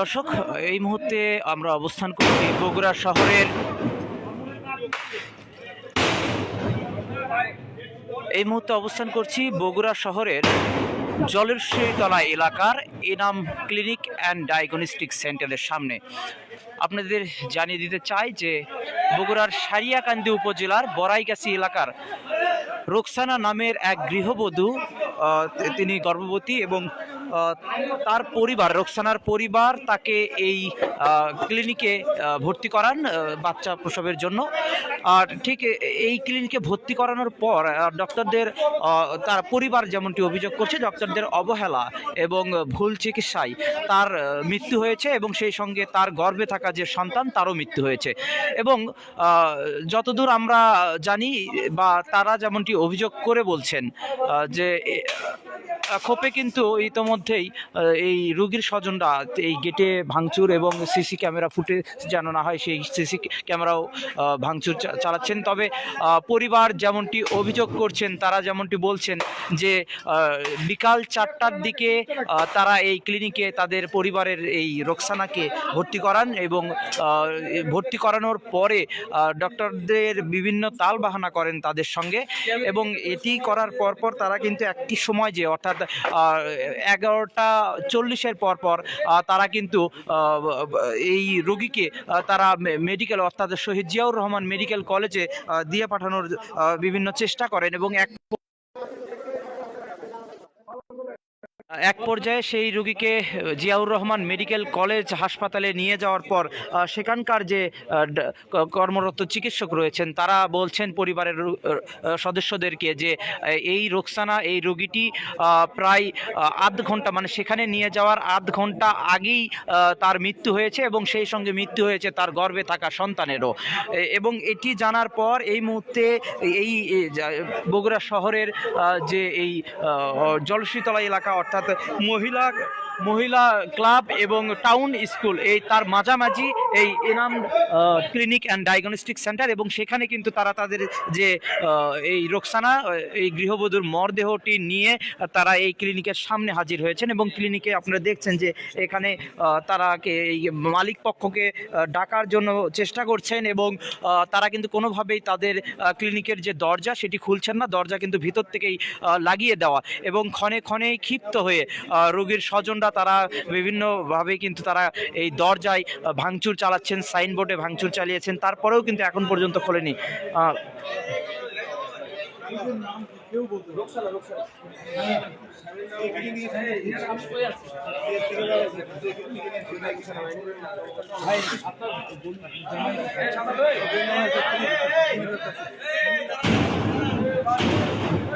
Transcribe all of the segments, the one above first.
দর্শক, এই মুহূর্তে আমরা অবস্থান করছি বগুড়া শহরের এই মুহূর্তে অবস্থান করছি বগুড়া শহরের জলের জলেশ্বরীতলা এলাকার এনাম ক্লিনিক অ্যান্ড ডায়াগনস্টিক সেন্টারের সামনে। আপনাদের জানিয়ে দিতে চাই যে বগুড়ার সারিয়াকান্দি উপজেলার বড়াইগাছি এলাকার রোকসানা নামের এক গৃহবধূ তিনি গর্ভবতী এবং তার পরিবার, রোকসানার পরিবার তাকে এই ক্লিনিকে ভর্তি করান বাচ্চা প্রসবের জন্য। আর ঠিক এই ক্লিনিকে ভর্তি করানোর পর ডক্টরদের তার পরিবার যেমনটি অভিযোগ করছে ডক্টরদের অবহেলা এবং ভুল চিকিৎসায় তার মৃত্যু হয়েছে এবং সেই সঙ্গে তার গর্ভে থাকা যে সন্তান, তারও মৃত্যু হয়েছে। এবং যতদূর আমরা জানি বা তারা যেমনটি অভিযোগ করে বলছেন যে ক্ষোভে কিন্তু ইতোমধ্যেই আহ, এই রুগীর স্বজনরা এই গেটে ভাঙচুর এবং সিসি ক্যামেরা ফুটে যেন না হয় সেই সিসি ক্যামেরাও ভাঙচুর চালাচ্ছেন। তবে পরিবার যেমনটি অভিযোগ করছেন তারা যেমনটি বলছেন যে বিকাল চারটার দিকে তারা এই ক্লিনিকে তাদের পরিবারের এই রোকসানাকে ভর্তি করান এবং ভর্তি করানোর পরে ডক্টরদের বিভিন্ন তাল বাহানা করেন তাদের সঙ্গে এবং এটি করার পরপর তারা কিন্তু একটি সময় যে অর্থাৎ এগারোটা চল্লিশের পর পর তারা কিন্তু এই রোগীকে তারা মেডিকেল অর্থাৎ শহীদ জিয়াউর রহমান মেডিকেল কলেজে দিয়ে পাঠানোর বিভিন্ন চেষ্টা করেন এবং এক এক পর্যায়ে সেই রোগীকে জিয়াউর রহমান মেডিকেল কলেজ হাসপাতালে নিয়ে যাওয়ার পর সেখানকার যে কর্মরত চিকিৎসক রয়েছেন তারা বলছেন পরিবারের সদস্যদেরকে যে এই রোকসানা এই রোগীটি প্রায় আধ ঘণ্টা মানে সেখানে নিয়ে যাওয়ার আধ ঘণ্টা আগেই তার মৃত্যু হয়েছে এবং সেই সঙ্গে মৃত্যু হয়েছে তার গর্ভে থাকা সন্তানেরও। এবং এটি জানার পর এই মুহূর্তে এই বগুড়া শহরের যে এই আহ, জলশীতলা এলাকা অর্থাৎ মহিলা মহিলা ক্লাব এবং টাউন স্কুল এই তার মাঝামাঝি এই Enam clinic and diagnostic centre এবং সেখানে কিন্তু তারা তাদের যে এই রোকসানা এই গৃহবধূর মরদেহটি নিয়ে তারা এই ক্লিনিকের সামনে হাজির হয়েছেন এবং ক্লিনিকে আপনারা দেখছেন যে এখানে আহ, তারা কে- এই মালিক পক্ষকে ডাকার জন্য চেষ্টা করছেন এবং তারা কিন্তু কোনোভাবেই তাদের ক্লিনিকের যে দরজা সেটি খুলছেন না দরজা কিন্তু ভিতর থেকেই লাগিয়ে দেওয়া এবং ক্ষণে ক্ষণেই ক্ষিপ্ত হয়ে রোগীর স্বজনরা তারা বিভিন্নভাবে কিন্তু তারা এই দরজায় ভাঙচুর চালাচ্ছেন, সাইনবোর্ডে ভাঙচুর চালিয়েছেন, তারপরেও কিন্তু এখন পর্যন্ত খোলেনি।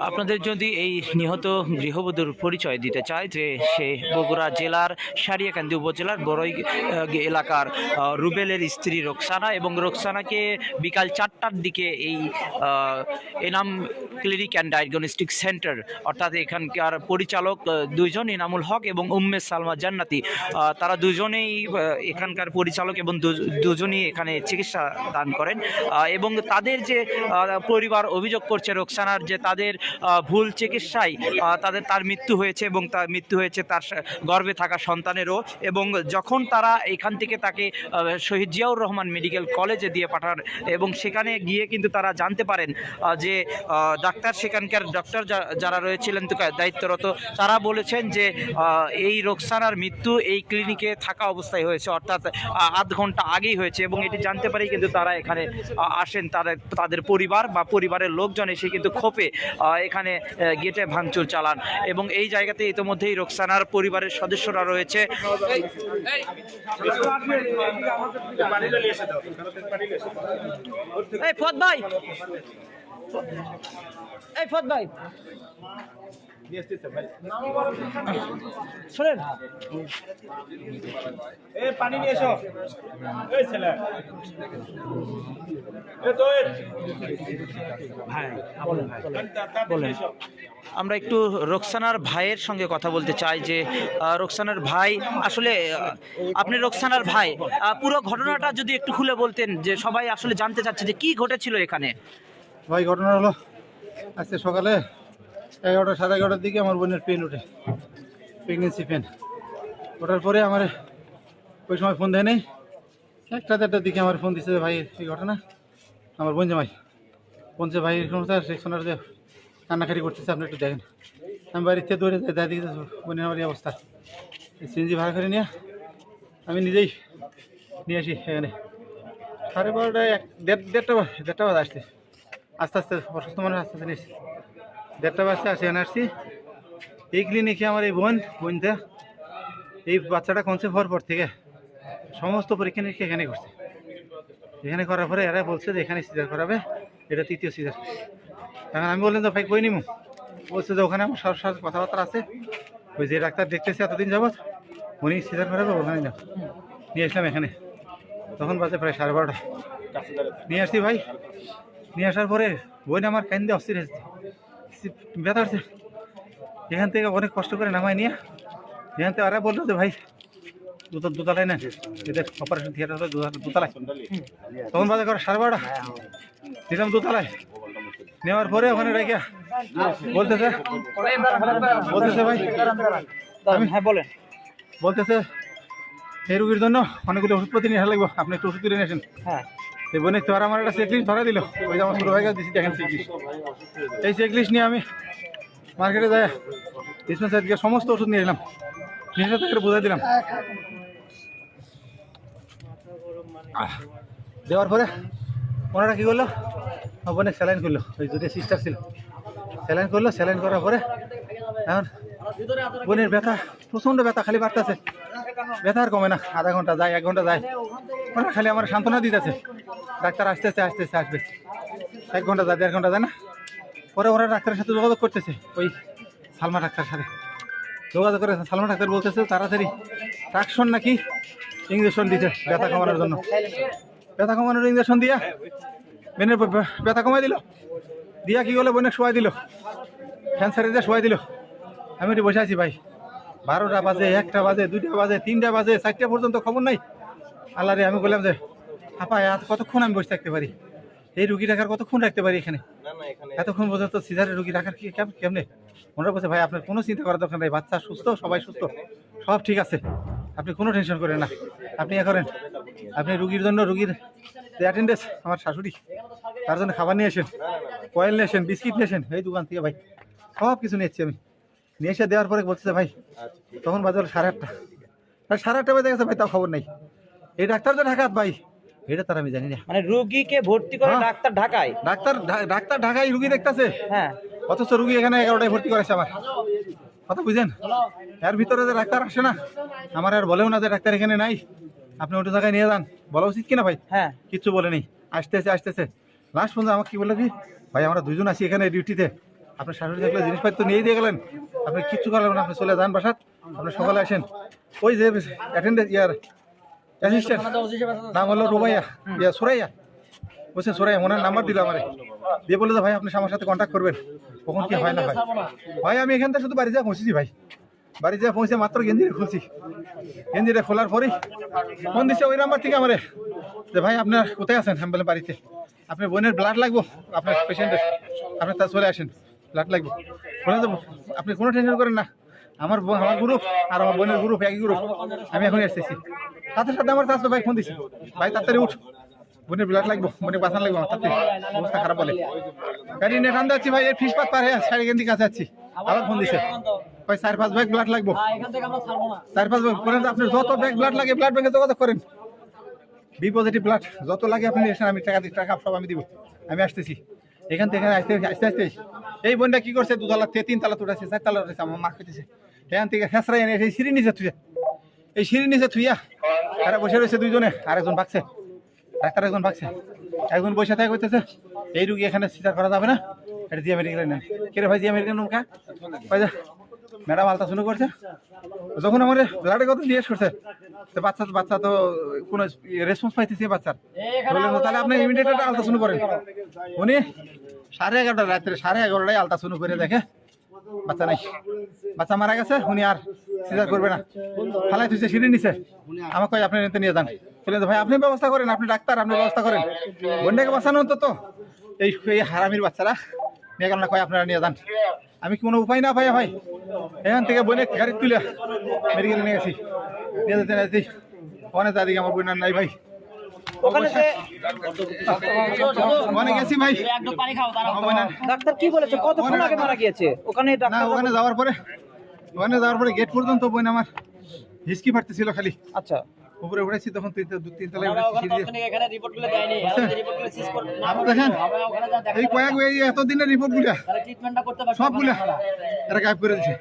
আপনাদের যদি এই নিহত গৃহবধূর পরিচয় দিতে চায় যে সে বগুড়া জেলার সারিয়াকান্দি উপজেলার বড়ই এলাকার রুবেলের স্ত্রী রোকসানা এবং রোকসানাকে বিকাল চারটার দিকে এই Enam clinic and diagnostic centre অর্থাৎ এখানকার পরিচালক আহ, দুইজন ইনামুল হক এবং উম্মে সালমা জান্নাতি তারা দুজনেই এখানকার পরিচালক এবং দুজনই এখানে চিকিৎসা দান করেন এবং তাদের যে পরিবার অভিযোগ করছে রোকসানার যে তাদের ভুল চিকিৎসায় তাদের, তার মৃত্যু হয়েছে এবং তার মৃত্যু হয়েছে তার গর্ভে থাকা সন্তানেরও এবং যখন তারা এখান থেকে তাকে শহীদ জিয়াউর রহমান মেডিকেল কলেজে দিয়ে পাঠান এবং সেখানে গিয়ে কিন্তু তারা জানতে পারেন যে ডাক্তার সেখানকার ডক্টর যারা রয়েছিলেন দায়িত্বরত, তারা বলেছেন যে এই রোকসানার মৃত্যু এই ক্লিনিকে থাকা অবস্থায় হয়েছে, অর্থাৎ আধ ঘণ্টা আগেই হয়েছে এবং এটি জানতে পারি কিন্তু তারা এখানে আসেন তাদের তাদের পরিবার বা পরিবারের লোকজন এসে কিন্তু ক্ষোভে এখানে গেটে ভাঙচুর চালান। এবং এই জায়গাতে ইতিমধ্যেই রোকসানার পরিবারের সদস্যরা রয়েছে। ভাই। এই ফত ভাই। শোনেন। এ পানি নিয়ে এসো। এই ছেলে। এ তো এ ভাই বলেন ভাই তাড়াতাড়ি বলেন। এসো আমরা একটু রোকসানার ভাইয়ের সঙ্গে কথা বলতে চাই যে রোকসানার ভাই আসলে আপনি রোকসানার ভাই পুরো ঘটনাটা যদি একটু খুলে বলতেন যে সবাই আসলে জানতে চাচ্ছে যে কি ঘটেছিল এখানে। ভাই, ঘটনা হলো, আজকে সকালে এগারোটা, সাড়ে এগারোটার দিকে আমার বোনের পেন ওঠে প্রেগনেন্সি পেন ওঠার পরে আমার ওই সময় ফোন দেয় নেই। একটা দেড়টার দিকে আমার ফোন দিচ্ছে ভাই এই ঘটনা? আমার বোন জামাই বলছে ভাই এরকম স্যার সেকশনার যে কান্নাকাটি করতেছে, আপনি একটু দেখেন। আমি বাড়িতে দৌড়ে যাই দাদি বোনের আমার অবস্থা। সিএনজি ভাড়া করে নিয়ে আমি নিজেই নিয়ে আসি এখানে। সাড়ে বারোটায় এক, দেড়, দেড়টা দেড়টা বাজে আসছে। আস্তে আস্তে অসুস্থ মানুষ আস্তে আস্তে নিয়েছি দেড়টা আসে, এখানে আসছি। এই ক্লিনিকে আমার এই বোন, বোনটা। এই বাচ্চাটা কনসেপ্ট হওয়ার পর থেকে সমস্ত পরীক্ষা নিরীক্ষা এখানে করছে। এখানে করার পরে এরা বলছে যে এখানে সিজার করাবে, এটা তৃতীয় সিজার। এখন আমি বললাম তো ভাই, কই নিমু? বলছে যে, ওখানে আমার সাথে সাথে কথাবার্তা আছে। ওই যে ডাক্তার দেখতেছি এতদিন যাবত উনি সিজার করাবে, ওখানে না নিয়ে আসলাম এখানে। তখন বাজে প্রায় সাড়ে বারোটা। নিয়ে আসছি ভাই। নিয়ে আসার পরে বোন আমার কান্দে অস্থির হয়েছে ব্যথা হচ্ছে এখান থেকে অনেক কষ্ট করে নামাই নিয়ে এখান থেকে আরে বলল যে ভাই দুটো দুতলায় না। এদের অপারেশন থিয়েটার দুতলায়। তখন বাজে করে সাড়ে বারোটা। নিলাম দুতলায়। নেওয়ার পরে ওখানে রেখে বলতেছে বলতেছে ভাই আমি হ্যাঁ বলেন। বলতেছে এই রুগীর জন্য অনেকগুলো ওষুধপত্র নিয়ে আসা লাগবে। আপনি একটু ওষুধ কিনে নিয়েছেন হ্যাঁ। বোনে তো আর আমার একটা চেকলিস্ট ধরা দিল। ওই যে আমার ছোটো ভাইকে দিচ্ছি দেখেন চেকলিস্ট এই চেকলিস্ট নিয়ে আমি মার্কেটে যাই ডিসপেন্সারি থেকে সমস্ত ওষুধ নিয়ে এলাম। নিয়ে তাকে বুঝাই দিলাম। দেওয়ার পরে ওনারা কী করল? বোনে স্যালাইন করল। ওই দুটো সিস্টার ছিল। স্যালাইন করল, স্যালাইন করার পরে এখন বোনের ব্যথা, প্রচণ্ড ব্যথা, খালি বাড়তেছে। ব্যথা আর কমে না, আধা ঘণ্টা যায়, এক ঘণ্টা যায়। ওনারা খালি আমার সান্ত্বনা দিতেছে। ডাক্তার আসতেছে আসতেছে আসবে এক ঘণ্টা যায়, দেড় ঘণ্টা যায় না? পরে ওরা ডাক্তারের সাথে যোগাযোগ করতেছে, ওই সালমা ডাক্তারের সাথে। যোগাযোগ করে সালমা ডাক্তার বলতেছে, তাড়াতাড়ি ট্রাকশন নাকি ইঞ্জেকশন দিতে ব্যথা কমানোর জন্য? ব্যথা কমানোর ইঞ্জেকশন দিয়া বেনের ব্যথা কমাই দিল। দিয়া কি করল? বোনের শোয়াই দিল। ফ্যান সারি দিয়ে শোয়াই দিল। আমি এটি বসে আছি ভাই। বারোটা বাজে, একটা বাজে, দুইটা বাজে, তিনটা বাজে, চারটা পর্যন্ত খবর নাই। আল্লাহ রে আমি বললাম যে আপা আজ কতক্ষণ আমি বসে থাকতে পারি? এই রুগী রাখার কতক্ষণ রাখতে পারি এখানে? এতক্ষণ পর্যন্ত সিজারের রুগী রাখার কি কেম- কেমনে? ওনারা বলছে ভাই আপনার কোনো চিন্তা করার দরকার নেই বাচ্চা সুস্থ সবাই সুস্থ। সব ঠিক আছে। আপনি কোনো টেনশন করেন না। আপনি ইয়ে করেন। আপনি রুগীর জন্য রুগীর যে অ্যাটেন্ডেন্স আমার শাশুড়ি তার জন্য খাবার নিয়ে আসেন। কয়েল নিয়ে আসেন বিস্কিট নিয়ে আসেন এই দোকান থেকে ভাই। সব কিছু নিয়েছি আমি। নিয়ে এসে দেওয়ার পরে বলছে ভাই তখন বাজে হলো সাড়ে আটটা। আর সাড়ে আটটা বাজে গেছে ভাই তাও খবর নাই। এই ডাক্তার তো ঢাকাত ভাই। এটা তার আমি জানি না। মানে রোগীকে ভর্তি করে হ্যাঁ। ডাক্তার ঢাকায়? ডাক্তার ডাক্তার ঢাকায় রুগী দেখতেছে? হ্যাঁ। অথচ রুগী এখানে এগারোটায় ভর্তি করেছে আমার কথা বুঝেন? এর ভিতরে যে ডাক্তার আসে না আমার আর বলেও না যে ডাক্তার এখানে নাই। আপনি ওটা জায়গায় নিয়ে যান। বলা উচিত কিনা ভাই? হ্যাঁ। কিচ্ছু বলে নেই। আসতেছে আসতেছে। লাস্ট পর্যন্ত আমাকে কি বলল কি? ভাই আমরা দুজন আছি এখানে ডিউটিতে আপনার শাশুড়ি থাকলে জিনিসপত্র নিয়ে দিয়ে গেলেন। আপনি কিচ্ছু করলেন না আপনি চলে যান বাসাত। আপনি সকালে আসেন। ওই যে অ্যাটেন্ডেন্স ইয়ার অ্যাসিস্ট্যান্ট নাম হলো রুবাইয়া ইয়া সুরাইয়া বলছে সুরাইয়া ওনার নাম্বার দিল আমারে। দিয়ে বলল যে ভাই আপনি আমার সাথে কন্ট্যাক্ট করবেন। কখন কি হয় না ভাই? ভাই আমি এখান থেকে শুধু বাড়ি যা পৌঁছেছি ভাই। বাড়ি যা পৌঁছে মাত্র গেঞ্জিটা খুলছি। গেঞ্জিটা খোলার পরেই ফোন দিচ্ছে ওই নাম্বার থেকে আমারে। যে ভাই আপনার কোথায় আছেন? আমি বললাম বাড়িতে। আপনার বোনের ব্লাড লাগবো? আপনার পেশেন্টের আপনি তা চলে আসেন। ব্লাড লাগবে। বলে তো আপনি কোনো টেনশন করেন না। আমার বোন- আমার গ্রুপ আর আমার বোনের গ্রুপ একই গ্রুপ আমি এখন এসেছি। সাথে সাথে আমার চাষতো ভাই ফোন দিছে। ভাই তাড়াতাড়ি উঠ। বোনের ব্লাড লাগবো বোনের বাঁচান লাগবো আমার তাড়াতাড়ি। অবস্থা খারাপ বলে। গাড়ি নিয়ে যাচ্ছি ভাই এই ফিস পাত পার হয়ে সাড়ে গেন্দি কাছে যাচ্ছি আবার ফোন দিছে। ভাই চার পাঁচ ব্যাগ ব্লাড লাগবো। চার পাঁচ ব্যাগ করেন আপনি যত ব্যাগ ব্লাড লাগে ব্লাড ব্যাগে যোগাযোগ করেন। বি পজিটিভ ব্লাড যত লাগে আপনি আসেন আমি টাকা দিই টাকা সব আমি দিব। আমি আসতেছি। এখান থেকে আসতে আসতে আসতে এই বোনটা কি করছে? দুতলা থেকে তিন তালা উঠেছে চার তালা উঠেছে আমার মা খেতেছে এখান থেকে ফেসরাই এনে এই সিঁড়ি নিচে থুইয়া এই সিঁড়ি নিচে থুইয়া আর বসে রয়েছে দুইজনে আর একজন ভাগছে। ডাক্তার একজন ভাগছে। একজন বসে থাকে কইতেছে এই রুগী এখানে সিজার করা যাবে না? এটা জিয়া মেডিকেল নেন। কে রে ভাই জিয়া মেডিকেল নুকা কই যা ম্যাডাম আলতা শুরু করছে। যখন আমার ব্লাডের কথা জিজ্ঞেস করছে তো বাচ্চা বাচ্চা তো কোনো রেসপন্স পাইতেছে বাচ্চার? বললাম তো, তাহলে আপনি ইমিডিয়েট একটা আলট্রাসাউন্ড করেন। উনি সাড়ে এগারোটা রাত্রে সাড়ে এগারোটায় আলট্রাসাউন্ড করে দেখে। বাচ্চা নাই। বাচ্চা মারা গেছে, উনি আর সিজার করবে না। ফালাই তুইছে সিঁড়ি নিছে। আমাকে আপনি নিতে নিয়ে যান। চলে ভাই, আপনি ব্যবস্থা করেন, আপনি ডাক্তার, আপনি ব্যবস্থা করেন। বোনটাকে বাঁচানো অন্তত। এই এই হারামির বাচ্চারা নিয়ে গেল না, কয়, আপনারা নিয়ে যান। আমি কোনো উপায় না ভাই ভাই, এখান থেকে বোনে গাড়ি তুলে মেডিকেলে নিয়ে গেছি। নিয়ে যেতে না যেতেই অনেক আমার বোন আর নাই ভাই। ওখানে যে ওখানে গেছি ভাই। আমার বোন আর- ডাক্তার কি বলেছে? কতক্ষণ আগে মারা গিয়েছে? ওখানে ডাক্তার ওখানে যাওয়ার পরে ওখানে যাওয়ার পরে গেট পর্যন্ত আমার হিসকি ফাটতেছিল খালি। আচ্ছা। উপরে উঠেছি তখন। দেখেন এই কয়েক এতদিনের রিপোর্টগুলা। সবগুলা এরা গায়েব করে দিছে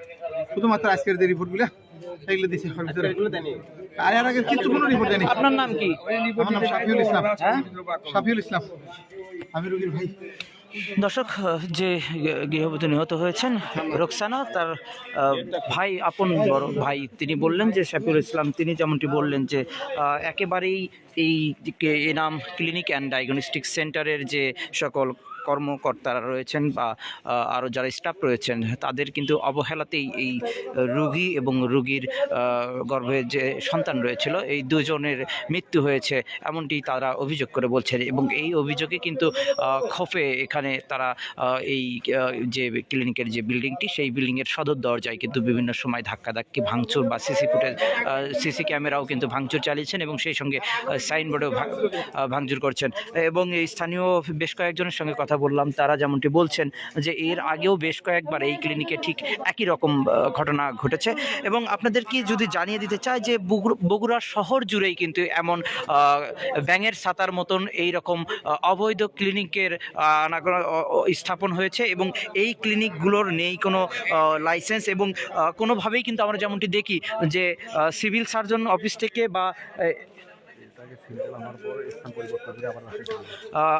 শুধুমাত্র আজকের যে রিপোর্টগুলা। এগুলো দিছে ভিতরে আর এর আগে কিছু কোনো রিপোর্ট দেয়নি। আপনার নাম কি? আমার নাম শাফিউল ইসলাম। শাফিউল ইসলাম। আমি রুগীর ভাই। দর্শক যে গৃহবধূ নিহত হয়েছেন রোকসানা তার ভাই আপন বড় ভাই তিনি বললেন যে শাফিউল ইসলাম তিনি যেমনটি বললেন যে একেবারেই এই যে এনাম ক্লিনিক অ্যান্ড ডায়াগনস্টিক সেন্টারের যে সকল কর্মকর্তারা রয়েছেন বা আরও যারা স্টাফ রয়েছেন, তাদের কিন্তু অবহেলাতেই এই রুগী এবং রুগীর গর্ভে যে সন্তান রয়েছিল, এই দুজনের মৃত্যু হয়েছে এমনটি তারা অভিযোগ করে বলছেন এবং এই অভিযোগে কিন্তু ক্ষোভে এখানে তারা এই যে ক্লিনিকের যে বিল্ডিংটি, সেই বিল্ডিংয়ের সদর দরজায় কিন্তু বিভিন্ন সময় ধাক্কাধাক্কি, ভাঙচুর বা সিসি ফুটেজ সিসি ক্যামেরাও কিন্তু ভাঙচুর চালিয়েছেন এবং সেই সঙ্গে সাইনবোর্ডেও ভাঙচুর করছেন এবং এই স্থানীয় বেশ কয়েকজনের সঙ্গে কথা বললাম, তারা যেমনটি বলছেন যে এর আগেও বেশ কয়েকবার এই ক্লিনিকে ঠিক একই রকম ঘটনা ঘটেছে। এবং আপনাদেরকে যদি জানিয়ে দিতে চাই যে বগুড়া- শহর জুড়েই কিন্তু এমন ব্যাঙের ছাতার মতন এই রকম অবৈধ ক্লিনিকের স্থাপন হয়েছে এবং এই ক্লিনিকগুলোর নেই কোনো লাইসেন্স এবং কোনোভাবেই কিন্তু আমরা যেমনটি দেখি যে সিভিল সার্জন অফিস থেকে বা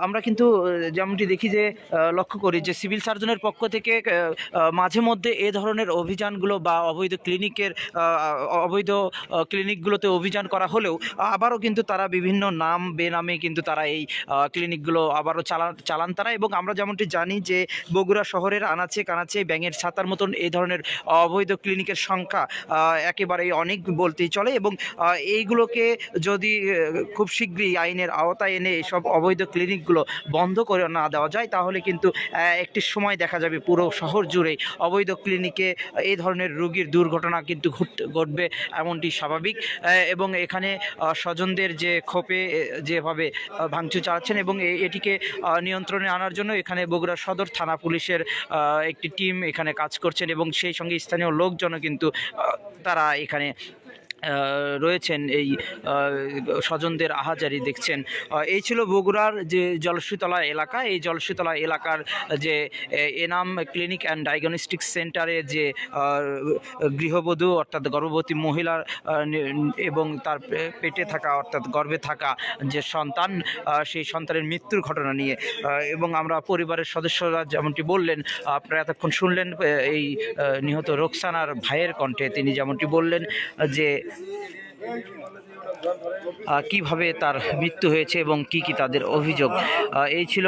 আমরা কিন্তু যেমনটি দেখি যে লক্ষ্য করি যে সিভিল সার্জনের পক্ষ থেকে মাঝে মধ্যে এ ধরনের অভিযানগুলো বা অবৈধ ক্লিনিকের অবৈধ ক্লিনিকগুলোতে অভিযান করা হলেও, আবারও কিন্তু তারা বিভিন্ন নাম, বেনামে কিন্তু তারা এই ক্লিনিকগুলো আবারও চালান চালান তারা এবং আমরা যেমনটি জানি যে বগুড়া শহরের আনাচে কানাচে ব্যাঙের ছাতার মতন এই ধরনের অবৈধ ক্লিনিকের সংখ্যা একেবারেই অনেক বলতেই চলে এবং এইগুলোকে যদি খুব শীঘ্রই আইনের আওতায় এনে এসব অবৈধ ক্লিনিকগুলো বন্ধ করে না দেওয়া যায়, তাহলে কিন্তু একটি সময় দেখা যাবে পুরো শহর জুড়েই অবৈধ ক্লিনিকে এই ধরনের রোগীর দুর্ঘটনা কিন্তু ঘট- ঘটবে এমনটি স্বাভাবিক এবং এখানে স্বজনদের যে ক্ষোভে যেভাবে ভাঙচুর চালাচ্ছেন এবং এটিকে নিয়ন্ত্রণে আনার জন্য এখানে বগুড়া সদর থানা পুলিশের একটি টিম এখানে কাজ করছেন এবং সেই সঙ্গে স্থানীয় লোকজনও কিন্তু তারা এখানে রয়েছেন এই স্বজনদের আহাজারি দেখছেন। এই ছিল বগুড়ার যে জলশ্রীতলা এলাকা। এই জলশ্রীতলা এলাকার যে এনাম ক্লিনিক অ্যান্ড ডায়াগনস্টিক সেন্টারে যে গৃহবধূ, অর্থাৎ গর্ভবতী মহিলার এবং তার পেটে থাকা, অর্থাৎ গর্ভে থাকা যে সন্তান সেই সন্তানের মৃত্যুর ঘটনা নিয়ে এবং আমরা পরিবারের সদস্যরা যেমনটি বললেন, আপনারা এতক্ষণ শুনলেন এই নিহত রোকসানার ভাইয়ের কণ্ঠে তিনি যেমনটি বললেন, যে কীভাবে তার মৃত্যু হয়েছে এবং কি কি তাদের অভিযোগ? এই ছিল